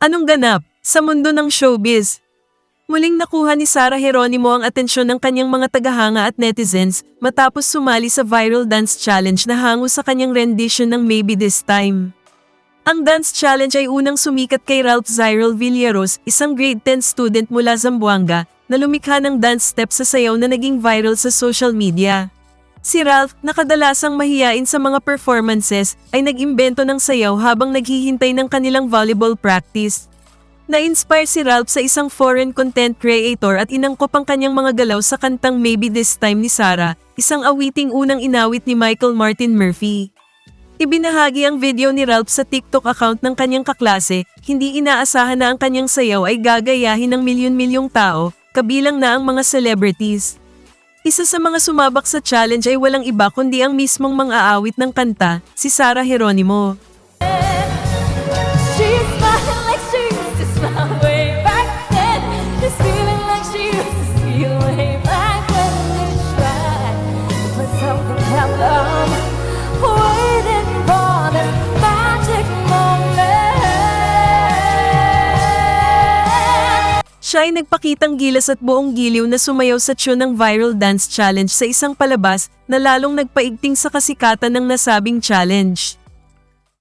Anong ganap sa mundo ng showbiz? Muling nakuha ni Sarah Geronimo ang atensyon ng kanyang mga tagahanga at netizens matapos sumali sa viral dance challenge na hango sa kanyang rendition ng Maybe This Time. Ang dance challenge ay unang sumikat kay Ralph Zyril Villaros, isang grade 10 student mula Zamboanga, na lumikha ng dance step sa sayaw na naging viral sa social media. Si Ralph, na kadalasang mahiyain sa mga performances, ay nag-imbento ng sayaw habang naghihintay ng kanilang volleyball practice. Na-inspire si Ralph sa isang foreign content creator at inangkop ang kanyang mga galaw sa kantang Maybe This Time ni Sarah, isang awiting unang inawit ni Michael Martin Murphy. Ibinahagi ang video ni Ralph sa TikTok account ng kanyang kaklase, hindi inaasahan na ang kanyang sayaw ay gagayahin ng milyon-milyong tao, kabilang na ang mga celebrities. Isa sa mga sumabak sa challenge ay walang iba kundi ang mismong mga aawit ng kanta, si Sarah Geronimo. She's like she used to smile way back then. She's Siya ay nagpakitang gilas at buong giliw na sumayaw sa tune ng viral dance challenge sa isang palabas na lalong nagpaigting sa kasikatan ng nasabing challenge.